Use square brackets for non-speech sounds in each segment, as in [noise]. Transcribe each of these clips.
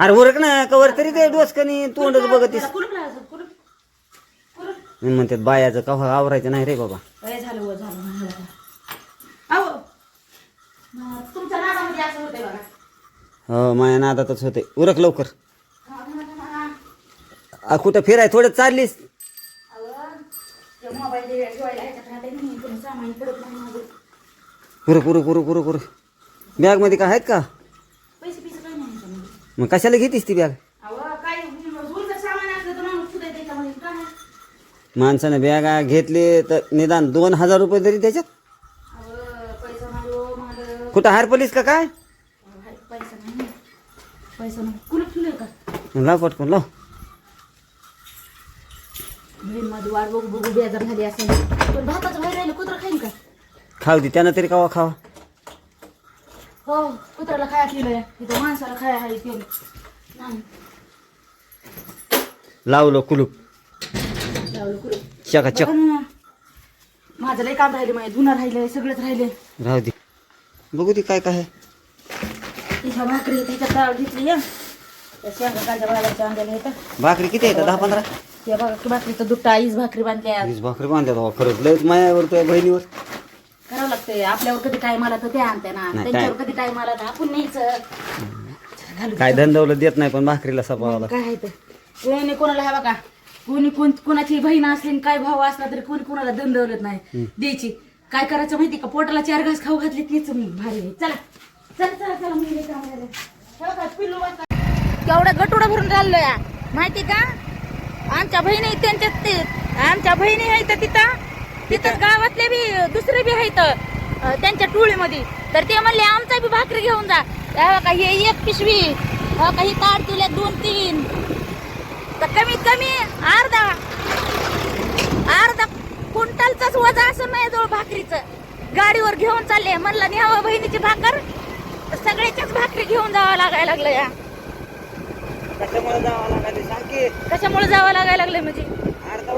अरे उरक ना कवर तरी ते डोसकनी तोंडच बघतीस. कुलूप लावायचं कुलूप कुलूप मी म्हणतात बायाचं कव्हा आवरायचं नाही रे बाबा. काय झालं व झालं नाही झालं. अहो मग तुमच्या नादामध्ये असं होतंय बघा. हो माझ्या नादातच होते उरक लवकर. आ, कुठं फिराय थोडं चाललीस? अहो ते मोबाईल ठेवायला ह्याच्यात राहते नाही कोणी सामान पडत नाही माझं. उरक उरक उरक उरक उरक. बॅगमध्ये काय आहेत का पैसे पिसे काही नाही ह्याच्यामध्ये मग कशाला घेतीस ती बॅग? अहो काय उलट सामान असलं तर माणूस सुद्धा त्याच्यामध्ये? काय माणसानं बॅगा घेतली तर निदान दोन हजार रुपये तरी त्याच्यात? अहो पैसा कुठं हारपलीस का काय? पैसा नाही. पैसा नाही. कुलूप ठेवलंय का? लाव पटकन लाव. बहीण माझी वाट बघू बघू बेजार झाली असेल. पण भाताचं बाहेर राहिलं कुत्र खाईन का? खाऊ दे त्यानं तरी कवा खावा. हो कुत्र्याला खाया केलं इथं माणसाला खाया हाय केलं नाही. लावलं कुलूप. लावलं बघा ना. माझं लय काम राहिले माझे धुणं राहिले सगळंच राहिले राहू दे. बघू दे काय काय आहे. तिच्या भाकरी त्याच्या डाळ घेतली या त्या शेंगा कांद्या भाजायच्या आणलेल्या आहेत भाकरी किती आहेत दहा पंधरा? त्या भाकरी भाकरीचं दुट्टा आईच भाकरी बांधल्या वीस भाकरी बांधल्या खरंच लयच मायावर तुझ्या बहिणीवर. करावं लागतंय. आपल्यावर कधी टाइम आला तर ते आणते ना. नाही, त्यांच्यावर कधी टाइम आला तर आपण न्यायचं. घालू काय धंदवलं देत नाही पण भाकरीला सपावाला. काय आहे ते? कोणी कोणाला हे बघा कोणी कोण कोणाची बहीण असली आणि काय भाव असला तरी कोणी कोणाला दंडवलत नाही द्यायची. काय करायचं माहिती का? पोटाला चार घास खाऊ घातले तेच भारी आहे. चला चला चला चला मी पिल्लू. केवढा गटुडा भरून राहिलो या माहिती का? आमच्या बहिणी त्यांच्या ते. आमच्या बहिणी आहेत तिथं. तिथं गावातले बी दुसरे बी आहेत त्यांच्या टोळीमध्ये. तर ते म्हणले आमचा बी भाकरी घेऊन जा. हे बघा, हे एक पिशवी. हे बघा, ही ताट तुल्या दोन तीन. तर कमीत कमी अर्धा अर्धा क्विंटलचाच वजा असं नाही जवळ भाकरीचं. गाडीवर घेऊन चालले. म्हणलं न्यावं बहिणीची भाकर. तर सगळ्याच्याच भाकरी घेऊन जावं लागायला लागलं या. कशामुळे जावं लागले? सांग की. कशामुळे जावं लागायला लागलं म्हणजे? अर्धा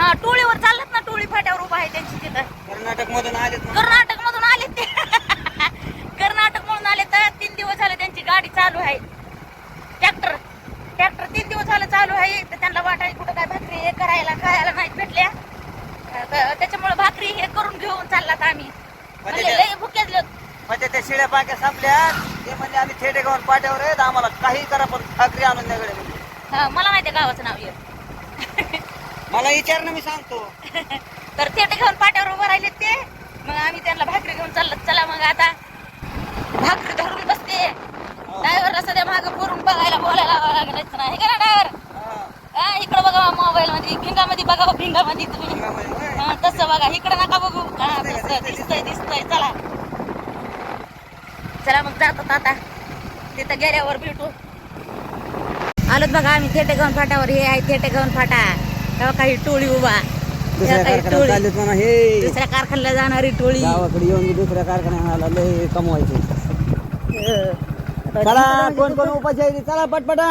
हा टोळीवर चालत ना टोळी फाट्यावर उभा आहे त्यांची तिथं. कर्नाटक मधून आलेत ना. कर्नाटक मधून आले ते. कर्नाटक मधून आले तर तीन दिवस झाले त्यांची गाडी चालू आहे. ट्रॅक्टर ट्रॅक्टर तीन दिवस झालं चालू आहे. तर त्यांना वाटाय कुठं काय भाकरी हे करायला खायला नाही भेटल्या. तर त्याच्यामुळे भाकरी हे करून घेऊन चाललात आम्ही. लय लोक. म्हणजे त्या शिळ्या पाक्या संपल्या ते म्हणजे आम्ही थेटे गावून पाट्यावर आहेत. आम्हाला काही करा पण भाकरी आणून द्याकडे म्हणजे हा, मला माहिती आहे गावाचं नाव हे. मला विचार ना मी सांगतो. [laughs] तर थेट घेऊन पाट्यावर उभं राहिले ते. मग आम्ही त्यांना भाकरी घेऊन चाललो. चला मग आता. भाकरी धरून बसते. ड्रायव्हरला सध्या मागं फिरून बघायला बोलायला लागायचं नाही का ना ड्रायव्हर? इकडं बघा मोबाईल मध्ये भिंगामध्ये बघा भिंगामध्ये तुम्ही. तसं बघा. इकडं नका बघू. हा तसं दिसतंय दिसतंय चला. चला मग जातो आता. तिथं गेल्यावर भेटू. आलोत बघा आम्ही. थेटेगावन फाटावर हे आहे थेटेगावन फाटा. तेव्हा काही टोळी उभा. दुसऱ्या काही कारखान्यात टोळी. चाललेत म्हणा हे. दुसऱ्या कारखान्याला जाणारी टोळी. गावाकडे येऊन मी दुसऱ्या कारखान्याला लय कमवायचे. हं. आता चला कोण कोण उपाशी आहे ते? चला पटपटा.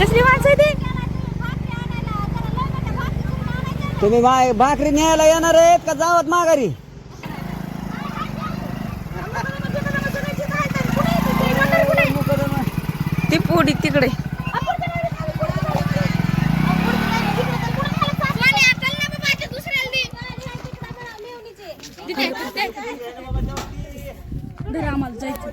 कसली माणसं आहे ती? तुम्ही भाकरी न्यायला येणार आहेत का जावत माघारी? ती पोडी तिकडे आम्हाला जायचं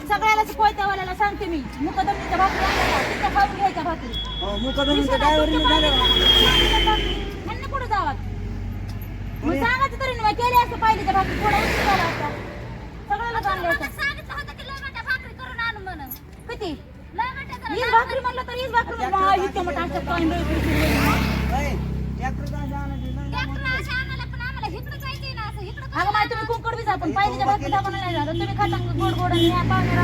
सगळ्याला कोयत्यावाल्याला सांगते मी मुकदमीच्या भाकरी मग सांगायचं तरी नाही केले असतं पाहिजे त्या भाकरी थोडा उशीर झाला असता सगळ्याला आणले असतं किती? हीच भाकरी म्हणलं तर हीच भाकरी म्हणलं. हा, काय नाही, नाही, नाही. अगं माय तुम्ही कुंकड बी जा पण पाहिजे भाकरी दाखवून नाही झालं. तुम्ही खाता गोड गोड आणि ह्या पाहुणे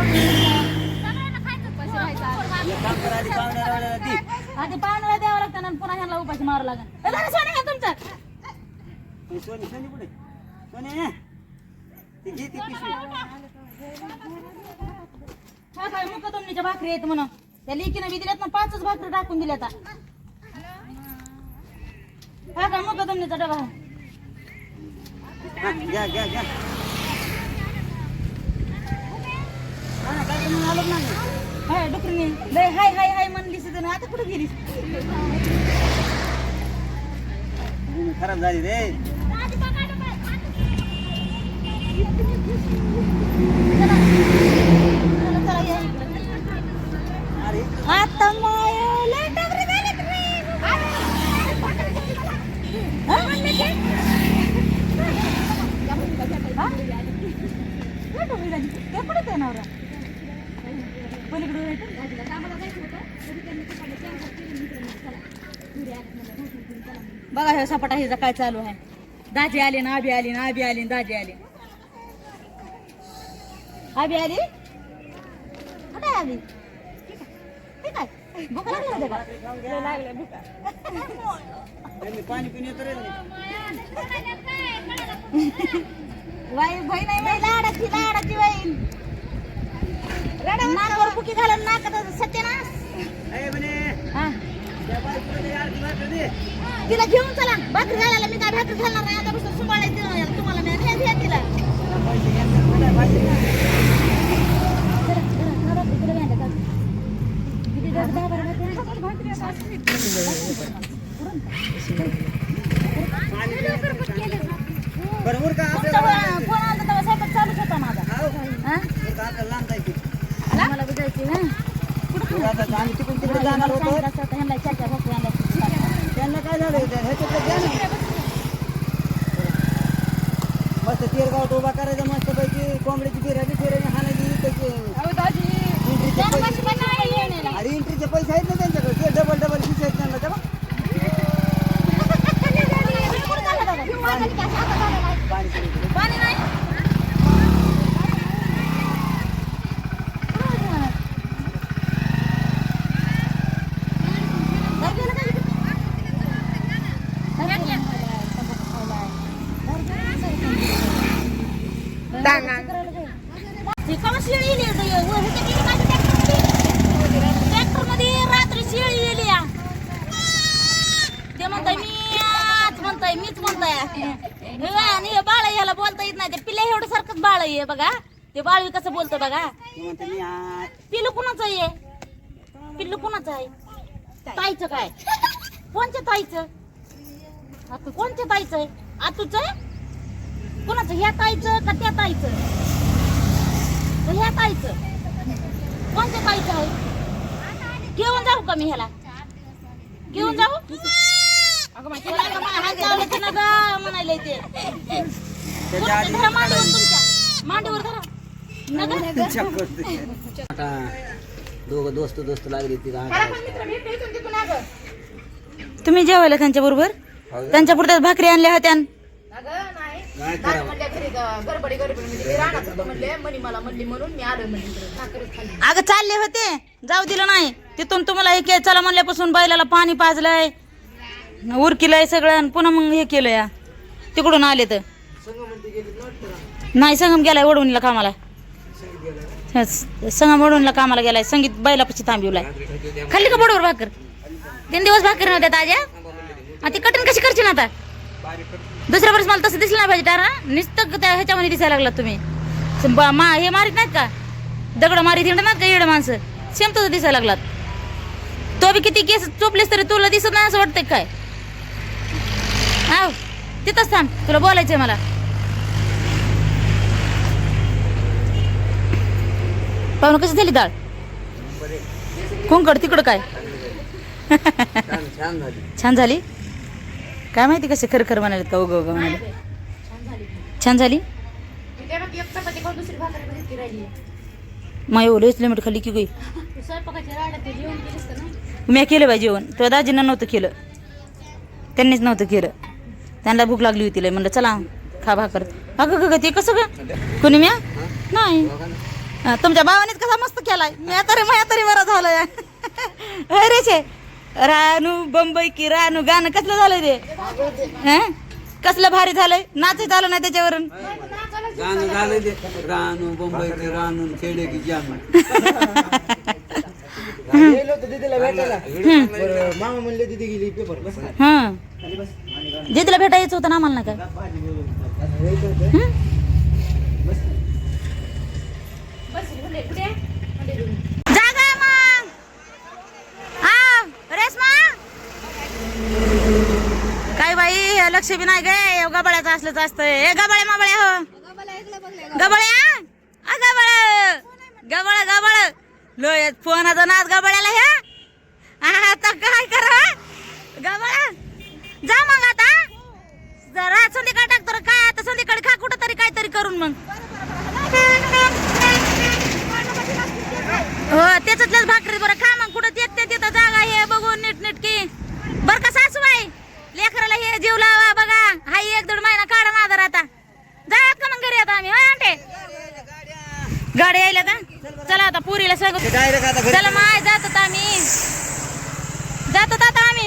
आधी. पाहुण्याला द्यावं लागतं आणि पुन्हा ह्यांना उपाशी मारावं लागेल. ए, जरा सोनं घ्या तुमचं. सोनी सोनी सोनी ती घे ती हा काय मुका तुमच्या भाकरी आहेत म्हणून. त्या लेकीनं बी दिल्यात ना पाचच भाकरी टाकून दिल्यात हा काय मुका तुमचा डबा घ्या घ्या घ्या. हा ना, काय नाही हाय डुकरीने लय हाय हाय हाय म्हणलीस तर आता कुठे गेलीस? खराब झाली रे. का? बघा हे सपाटा हिचा काय चालू आहे दाजी आली ना आबी आली ना आबी आली दाजी आली आबी आली आहे आबी? भूक लागली पाणी पिऊन येतो रे वाई बहीण आहे बाई लाडाची लाडाची बहीण. नाकावर बुकी घालून नाकात सत्यानाश हा. तिला घेऊन चला. भाकरी घालायला मी काय भाकरी घालणार नाही? आतापासून सुमाळायचं तुम्हाला मी आणि घ्या तिला पैसे घ्या, कुठं आहे पाहिजे ना? जरा, जरा, जरा, इकडे व्हायला का? किती दहा- दहा बारा भाकरी आहे? पाणी पिऊन येतो. बरं उर का फोन आला तेव्हा स्वयंपाक चालूच होता माझा हाव. हा? उर का आपल्याला लांब जायची मला बी जायची ना कुठं उर आता आम्ही तिकडून तिकडे जाणार होतो सांगितलं असतं तर ह्यांना चार चार भाकरी आणल्या. त्यांना काय झालं होतं ह्याच्याकडे द्या ना मस्त तेलगावात उभा करायचा मस्त पैकी कोंबड्याची बिर्याणी फिरायची हाणायची त्याचे त्यांना कशी. अरे एंट्रीचे पैसे आहेत ना त्यांच्याकडे? ते डबल डबल खिसे आहेत त्यांना तेव्हा. कुठं चालला दादा? पाणी पिऊन पाणी नाही ट्रॅक्टरमध्ये रात्री शेळी येली या. ते म्हणताय मी आज म्हणताय मीच म्हणताय. आणि हे बाळ याला बोलता येत नाही. ते पिल्ल्या एवढं सारखंच बाळ आहे बघा. ते बाळ कसं बोलतो बघा. पिल्लू कुणाचं आहे? पिल्लू कुणाचं आहे? ताईचं काय? कोणत्या ताईचं? आता कोणत्या ताईचं आहे? आतूच आहे? कुणाचं? ह्या ताईचं का त्या ताईचं? ह्या ताईचं. कोणत्या ताईचं आहे? घेऊन जाऊ का मी ह्याला? घेऊन जाऊ? म्हणायले ते धरा मांडीवर तुमच्या. मांडीवर धरा. आता दोघं दोस्त दोस्त लागली ती तुम्ही जेवायला त्यांच्या बरोबर? त्यांच्या पुरत्याच भाकरी आणल्या होत्या. काय करावं. अगं चालले होते. जाऊ दिलं नाही. तिथून तुम्हाला हे के चला म्हणल्यापासून बैलाला पाणी पाजलंय. उरकिलंय सगळं आणि पुन्हा मग हे केलं या तिकडून आले तर. नाही संगम गेलाय वडवणीला कामाला. हस, संगम वडवणीला कामाला गेलाय. संगीत बैलापाशी थांबिवलाय. खाल्ली का बडवर भाकर? तीन दिवस भाकर नव्हत्या ताज्या? आणि ती कठीण कशी करशील आता? दुसऱ्या वर्ष मला तसं दिसलं नाही पाहिजे टारा. नुसतं त्या ह्याच्यामध्ये दिसायला लागलात तुम्ही. मा हे मारीत नाहीत का? दगड मारीत हिंडत नाहीत का येड माणसं? सेम तसं दिसायला लागलात. तो बी किती केस चोपलेस तरी तुला दिसत नाही असं वाटतंय काय? आव तिथंच थांब. तुला बोलायचंय मला. पाहुणं कशी झाली डाळ कुंकड तिकडं काय? छान झाली? काय माहिती कसे खरं खरं म्हणाले का उगा उगा म्हणाले? छान झाली माय ओलेच लिमिट खाली की गई मी केलं बाई जेवण. तुझ्या दाजीनं नव्हतं केलं. त्यांनीच नव्हतं केलं. त्यांना भूक लागली होती म्हणलं चला खा भाकर. अगं गं ते कसं ग? कोणी म्या? नाही. तुमच्या भावानेच कसा मस्त केलाय. म्या तरी म्या तरी बरा झालाय. अरे छे रानू बंबई की रानू गाणं कसलं झालंय ते हं? कसलं भारी झालंय नाचायचं आलं नाही त्याच्यावरून गाणं झालं ते रानू मुंबईचे रानू खेडे की जाम मामा म्हणले दीदी गेली पेपर. हा भेटायचं होतं ना आम्हाला का ना. जागा मग हा रेश्मा काय बाई हे लक्ष बी नाही गे. गबाळ्याचं असलंच असतं. हे गबाळ्या माबळ्या हो. गबाळ्या आ गबाळ. गबाळ गबाळ. लोय फोनाचा नाच गबाळ्याला ह्या? आता काय करा? गबाळ जा मग आता. जरा संध्याकाळ टाक तर काय? आता संध्याकाळी खा कुठं तरी काहीतरी करून मग हो त्याच्यातल्याच भाकरी बरं खा मग कुठं देत ते तिथं जागा हे बघून नीट नीटकी बर का सासूबाई लेकराला हे जीव लावा बघा हाय एक दीड महिना काढा नादर आता जात का मग घरी आता आम्ही होय आंटे गाडी यायला का? चला आता पुरीला सांगू. चला माय जातात आम्ही. जातात आता आम्ही.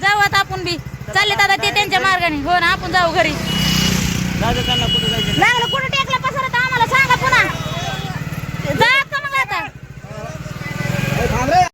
जाऊ आता आपण बी. चालले आता ते त्यांच्या मार्गाने. हो ना आपण जाऊ घरी. लागलं कुठं टेकला?